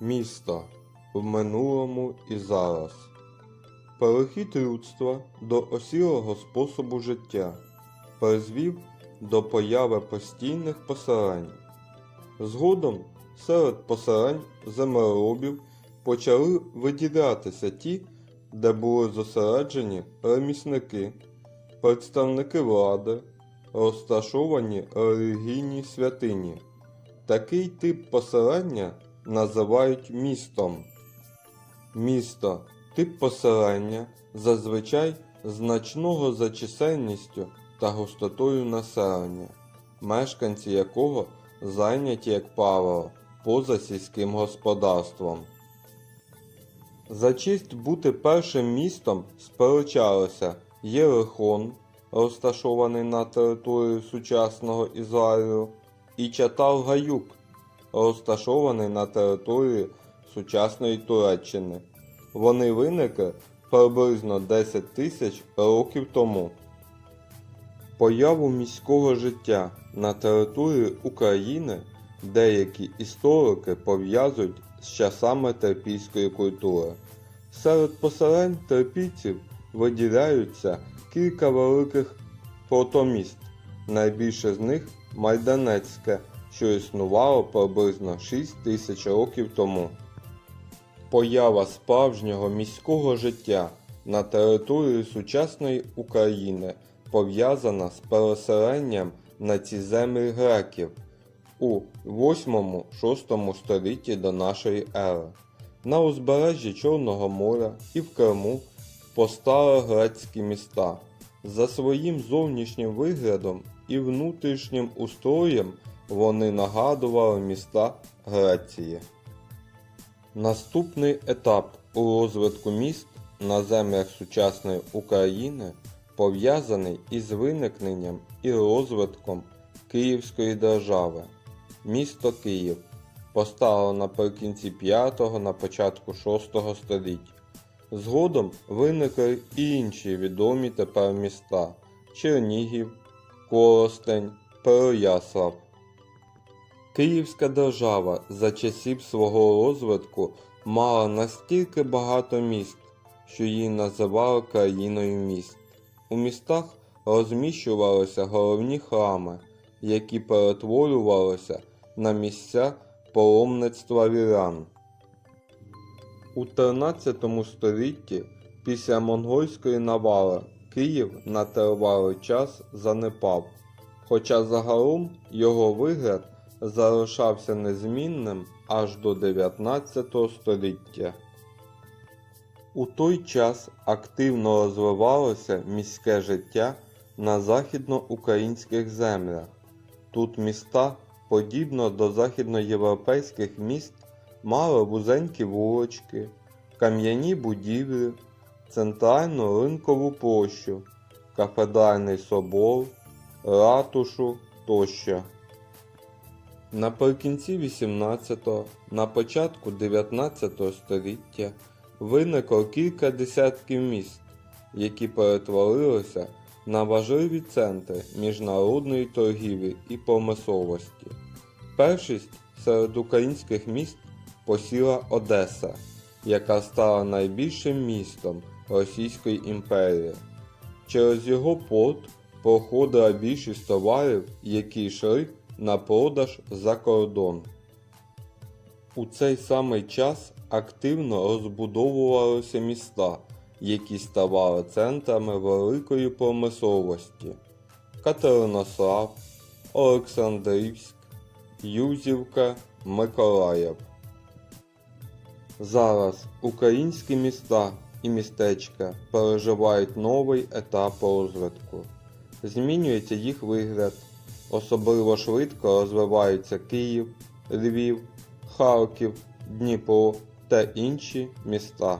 Місто в минулому і зараз. Перехід людства до осілого способу життя призвів до появи постійних поселень. Згодом серед поселень землеробів почали виділятися ті, де були зосереджені ремісники, представники влади, розташовані релігійні святині. Такий тип поселення називають містом. Місто тип поселення зазвичай значного за чисельністю та густотою населення, мешканці якого зайняті, як правило, поза сільським господарством. За честь бути першим містом сперечалися Єрихон, розташований на території сучасного Ізраїлю, і Чатал-Гаюк, розташований на території сучасної Туреччини. Вони виникли приблизно 10 тисяч років тому. Появу міського життя на території України деякі історики пов'язують з часами терпійської культури. Серед поселень терпійців виділяються кілька великих протоміст. Найбільше з них Майданецьке, що існувало приблизно 6 тисяч років тому. Поява справжнього міського життя на території сучасної України пов'язана з переселенням на ці землі греків у 8-6 столітті до нашої ери. На узбережжі Чорного моря і в Криму постали грецькі міста. За своїм зовнішнім виглядом і внутрішнім устроєм вони нагадували міста Греції. Наступний етап у розвитку міст на землях сучасної України пов'язаний із виникненням і розвитком Київської держави. Місто Київ постало наприкінці 5 на початку 6 століть. Згодом виникли і інші відомі тепер міста Чернігів, Коростень, Переяслав. Київська держава за часів свого розвитку мала настільки багато міст, що її називали країною міст. У містах розміщувалися головні храми, які перетворювалися на місця паломництва вірян. У 13 столітті після монгольської навали Київ на тривалий час занепав, хоча загалом його вигляд залишався незмінним аж до 19 століття. У той час активно розвивалося міське життя на західноукраїнських землях. Тут міста, подібно до західноєвропейських міст, мали вузенькі вулички, кам'яні будівлі, центральну ринкову площу, кафедральний собор, ратушу тощо. Наприкінці 18-го, на початку 19 століття виникло кілька десятків міст, які перетворилися на важливі центри міжнародної торгівлі і промисловості. Першість серед українських міст посіла Одеса, яка стала найбільшим містом Російської імперії. Через його порт проходила більшість товарів, які йшли на продаж за кордон. У цей самий час активно розбудовувалися міста, які ставали центрами великої промисловості Катеринослав, Олександрівськ, Юзівка, Миколаїв. Зараз українські міста і містечка переживають новий етап розвитку. Змінюється їх вигляд, особливо швидко розвиваються Київ, Львів, Харків, Дніпро та інші міста.